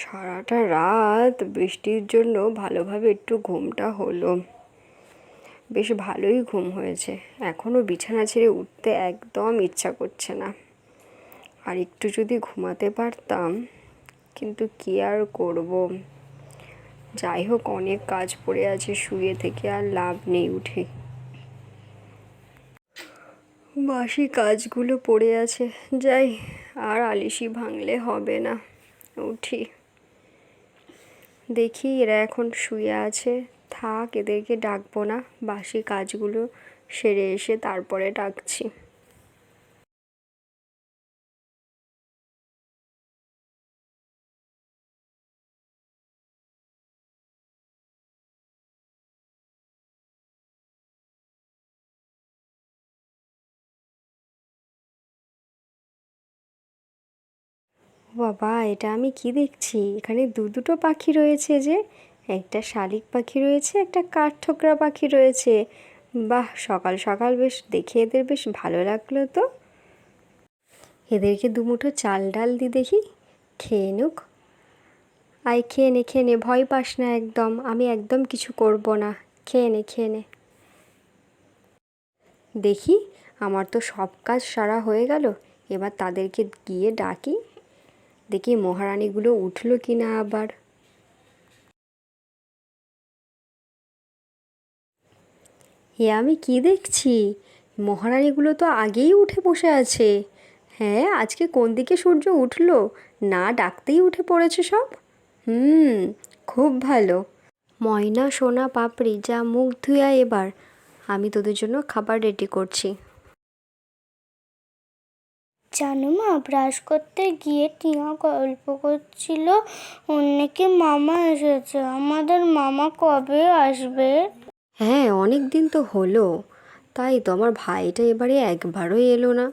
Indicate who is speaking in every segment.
Speaker 1: সারাটা রাত বৃষ্টির জন্য ভালোভাবে একটু ঘুমটা হলো। বেশ ভালোই ঘুম হয়েছে। এখনও বিছানা ছেড়ে উঠতে একদম ইচ্ছা করছে না। আর একটু যদি ঘুমাতে পারতাম, কিন্তু কি আর করব? যাই হোক, অনেক কাজ পড়ে আছে, শুয়ে থেকে আর লাভ নেই উঠে। বাসি কাজগুলো পড়ে আছে। যাই, আর আলিশি ভাঙলে হবে না। উঠি। দেখি এরা এখন শুয়ে আছে। থাক, এদেরকে ডাকবো না। বাসি কাজগুলো সেরে এসে তারপরে ডাকছি। বাবা, এটা আমি কি দেখছি? এখানে দু দুটো পাখি রয়েছে যে, একটা শালিক পাখি রয়েছে, একটা কাঠঠোকরা পাখি রয়েছে। বাহ, সকাল সকাল বেশ, দেখে এদের বেশ ভালো লাগল তো। এদেরকে দুমুঠো চাল ডাল দি দেখি, খেয়ে নুক। আয়, খেয়ে নে খেয়ে নে, ভয় পাস না একদম, আমি একদম কিছু করব না। খেয়ে নে খেয়ে নে। দেখি, আমার তো সব কাজ সারা হয়ে গেল, এবার তাদেরকে গিয়ে ডাকি। দেখি মহারানীগুলো উঠল কি না আবার। এ আমি কি দেখছি? মহারানীগুলো তো আগেই উঠে বসে আছে। হ্যাঁ আজকে কোন দিকে সূর্য উঠল? না ডাকতেই উঠে পড়েছে সব? হুম, খুব ভালো। ময়না, সোনা, পাপড়ি যা মুখ ধুয়া এবার। আমি তোদের জন্য খাবার রেডি করছি।
Speaker 2: জানো মা ব্রাশ করতে গিয়ে টিয়া গল্প করছিল। অন্যকে মামা এসেছে। আমাদের মামা কবে আসবে?
Speaker 1: হ্যাঁ অনেক দিন তো হলো। তাই তো আমার ভাইটা এবারে একবারও এলো না।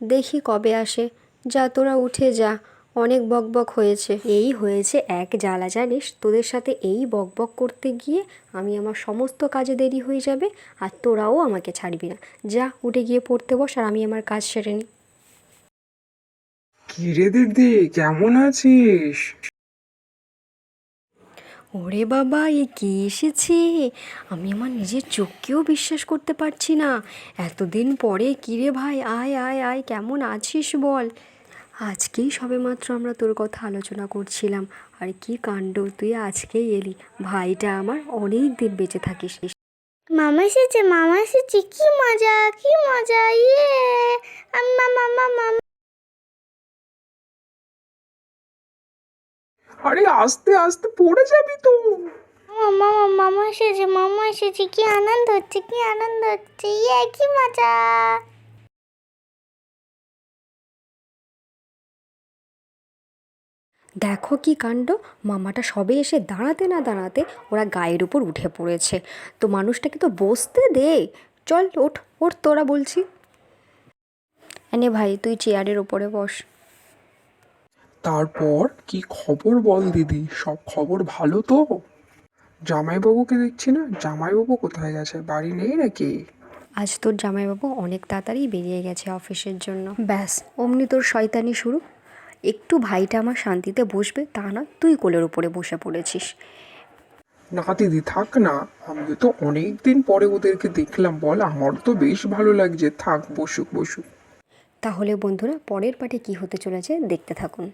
Speaker 1: দেখি কবে আসে। যা তোরা উঠে যা। অনেক বকবক হয়েছে। এই হয়েছে এক জ্বালা, জানিস? তোদের সাথে এই বকবক করতে গিয়ে আমি আমার সমস্ত কাজে দেরি হয়ে যাবে আর তোরাও আমাকে ছাড়বি না। যা, উঠে গিয়ে পড়তে বস আর আমি আমার কাজ সেরে নিই
Speaker 3: কিরে দিদি কেমন আছিস?
Speaker 1: ওরে বাবা এ কি এসেছে? আমি আমার নিজের চোখকেও বিশ্বাস করতে পারছি না। এতদিন পরে কিরে ভাই আয় আয় আয় কেমন আছিস বল? আজকেই সবেমাত্র আমরা তোর কথা আলোচনা করছিলাম। আর কি কাণ্ড তুই আজকেই এলি। ভাইটা আমার অনেক দিন বেঁচে থাকিস।
Speaker 2: মামা এসেছে মামা এসেছে কি মজা কি মজা ইয়ে! আম্মা মামা মামা।
Speaker 3: আরে আস্তে আস্তে পড়ে যাবি তো।
Speaker 2: মামা মামা এসেছে মামা এসেছে কি আনন্দ হচ্ছে কি আনন্দ হচ্ছে ইয়ে কি মজা।
Speaker 1: দেখো কি কাণ্ড মামাটা সবে এসে দাঁড়াতে না দাঁড়াতে ওরা গায়ের উপর উঠে পড়েছে। তো মানুষটাকে তো বসতে দে। চল ওঠ ওঠ তোরা বলছি। এনে ভাই তুই চেয়ারের ওপরে বস।
Speaker 3: তারপর কি খবর বল দিদি? সব খবর ভালো তো? জামাইবাবুকে দেখছি না? জামাইবাবু কোথায় গেছে? বাড়ি নেই নাকি?
Speaker 1: আজ তোর জামাইবাবু অনেক তাড়াতাড়ি বেরিয়ে গেছে অফিসের জন্য। ব্যাস অমনি তোর শয়তানি শুরু। একটু ভাইটা আমার শান্তিতে বসবে তা নয় তুই কোলের উপরে বসে পড়েছিস।
Speaker 3: না দিদি থাক না। আমি তো অনেক দিন পরে ওদেরকে দেখলাম বল আমার তো বেশ ভালো লাগছে। থাক বসুক বসুক।
Speaker 1: তাহলে বন্ধুরা পরের পাটে কি হতে চলেছে দেখতে থাকুন।